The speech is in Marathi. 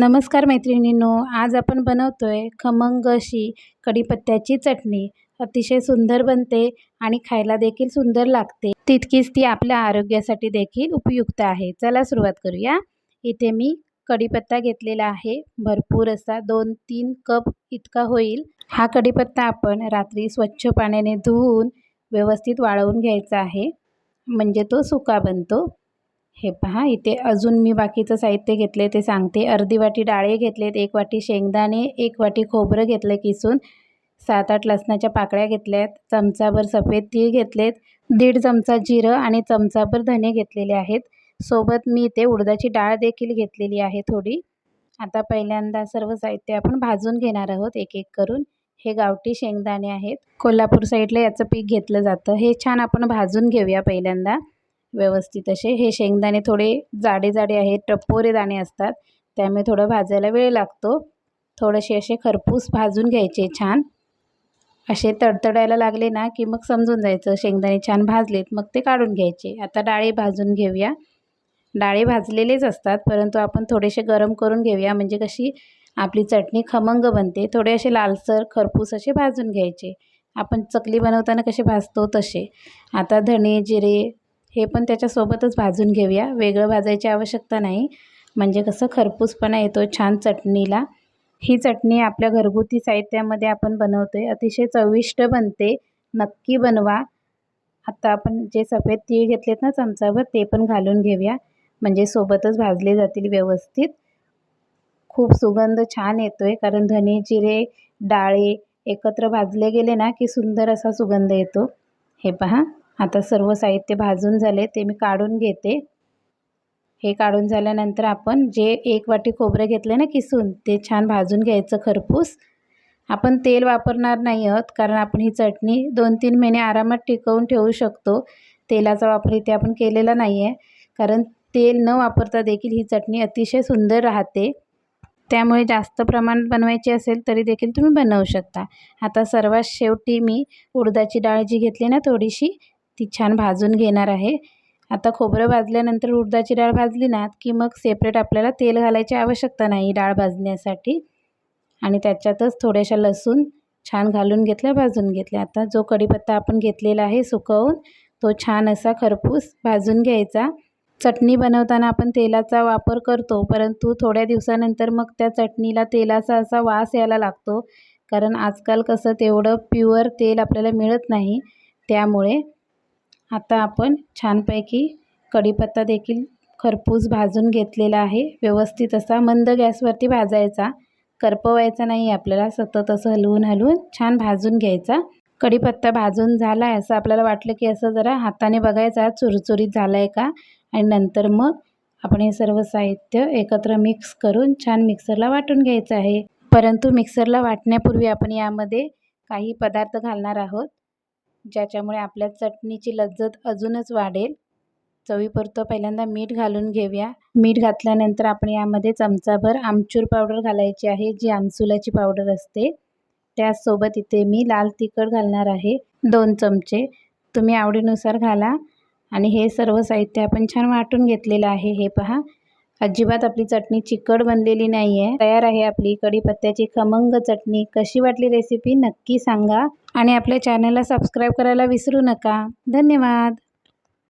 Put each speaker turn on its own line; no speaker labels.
नमस्कार मैत्रिणींनो आज आपण बनवतो आहे खमंग अशी कढीपत्त्याची चटणी. अतिशय सुंदर बनते आणि खायला देखील सुंदर लागते. तितकीच ती आपल्या आरोग्यासाठी देखील उपयुक्त आहे. चला सुरुवात करूया. इथे मी कढीपत्ता घेतलेला आहे. भरपूर असा दोन तीन कप इतका होईल. हा कढीपत्ता आपण रात्री स्वच्छ पाण्याने धुवून व्यवस्थित वाळवून घ्यायचा आहे. म्हणजे तो सुका बनतो. हे पहा इथे अजून मी बाकीचं साहित्य घेतले ते सांगते. अर्धी वाटी डाळे घेतलेत एक वाटी शेंगदाणे एक वाटी खोबरं घेतलं किसून. सात आठ लसणाच्या पाकळ्या घेतल्यात चमचाभर सफेद तीळ घेतलेत दीड चमचा जिरं आणि चमचाभर धने घेतलेले आहेत. सोबत मी इथे उडदाची डाळ देखील घेतलेली आहे थोडी. आता पहिल्यांदा सर्व साहित्य आपण भाजून घेणार आहोत एक एक करून. हे गावठी शेंगदाणे आहेत. कोल्हापूर साईडला याचं पीक घेतलं जातं. हे छान आपण भाजून घेऊया पहिल्यांदा. व्यवस्थित असे. हे शेंगदाणे थोडे जाडे जाडे आहेत टप्पोरे दाणे असतात. त्यामुळे थोडं भाजायला वेळ लागतो. थोडेसे असे खरपूस भाजून घ्यायचे छान. असे तडतडायला लागले ना की मग समजून जायचं. शेंगदाणे छान भाजलेत मग ते काढून घ्यायचे. आता डाळी भाजून घेऊया. डाळे भाजलेलेच असतात परंतु आपण थोडेसे गरम करून घेऊया. म्हणजे कशी आपली चटणी खमंग बनते. थोडे असे लालसर खरपूस असे भाजून घ्यायचे. आपण चकली बनवताना कसे भाजतो तसे. आता धणे जिरे हे पण त्याच्यासोबतच भाजून घेऊया. वेगळं भाजायची आवश्यकता नाही. म्हणजे कसं खरपूसपणा येतो छान चटणीला. ही चटणी आपल्या घरगुती साहित्यामध्ये आपण बनवतो आहे अतिशय चविष्ट बनते. नक्की बनवा. आता आपण जे सफेद तीळ घेतलेत ना चमचावर ते पण घालून घेऊया. म्हणजे सोबतच भाजले जातील व्यवस्थित. खूप सुगंध छान येतो आहे कारण धने जिरे डाळे एकत्र भाजले गेले ना की सुंदर असा सुगंध येतो. हे पहा. आता सर्व साहित्य भाजून झाले ते मी काढून घेते. हे काढून झाल्यानंतर आपण जे एक वाटी खोबरं घेतलं ना किसून ते छान भाजून घ्यायचं खरपूस. आपण तेल वापरणार नाही आहोत कारण आपण ही चटणी दोन तीन महिने आरामात टिकवून ठेवू शकतो. तेलाचा वापर इथे आपण केलेला नाही आहे कारण तेल न वापरता देखील ही चटणी अतिशय सुंदर राहते. त्यामुळे जास्त प्रमाणात बनवायची असेल तरी देखील तुम्ही बनवू शकता. आता सर्वात शेवटी मी उडदाची डाळ जी घेतली ना थोडीशी ती छान भाजून घेणार आहे. आता खोबरं भाजल्यानंतर उडदाची डाळ भाजली ना की मग सेपरेट आपल्याला तेल घालायची आवश्यकता नाही डाळ भाजण्यासाठी. आणि त्याच्यातच थोड्याशा लसूण छान घालून घेतल्या भाजून घेतल्या. आता जो कढीपत्ता आपण घेतलेला आहे सुकवून तो छान असा खरपूस भाजून घ्यायचा. चटणी बनवताना आपण तेलाचा वापर करतो परंतु थोड्या दिवसानंतर मग त्या चटणीला तेलाचा असा वास यायला लागतो. कारण आजकाल कसं तेवढं प्युअर तेल आपल्याला मिळत नाही. त्यामुळे आता आपण छानपैकी कढीपत्ता देखील खरपूस भाजून घेतलेला आहे. व्यवस्थित असा मंद गॅसवरती भाजायचा. करपवायचा नाही आपल्याला सतत असं हलवून हलवून छान भाजून घ्यायचा. कढीपत्ता भाजून झाला आहे असं आपल्याला वाटलं की असं जरा हाताने बघायचा चुरचुरीत झाला आहे का? आणि नंतर मग आपण हे सर्व साहित्य एकत्र मिक्स करून छान मिक्सरला वाटून घ्यायचं आहे. परंतु मिक्सरला वाटण्यापूर्वी आपण यामध्ये काही पदार्थ घालणार आहोत. ज्याच्यामुळे आपल्या चटणीची लज्जत अजूनच वाढेल. चवीपुरतं पहिल्यांदा मीठ घालून घेऊया. मीठ घातल्यानंतर आपण यामध्ये चमचाभर आमचूर पावडर घालायची आहे जी आमसुलाची पावडर असते. त्याचसोबत इथे मी लाल तिखट घालणार आहे दोन चमचे. तुम्ही आवडीनुसार घाला. आणि हे सर्व साहित्य आपण छान वाटून घेतलेलं आहे हे पहा. अजिबात आपली चटणी चिकट बनलेली नाही आहे तयार आहे आपली कढीपत्त्याची खमंग चटणी. कशी वाटली रेसिपी नक्की सांगा. आणि आपल्या चॅनलला सबस्क्राईब करायला विसरू नका. धन्यवाद.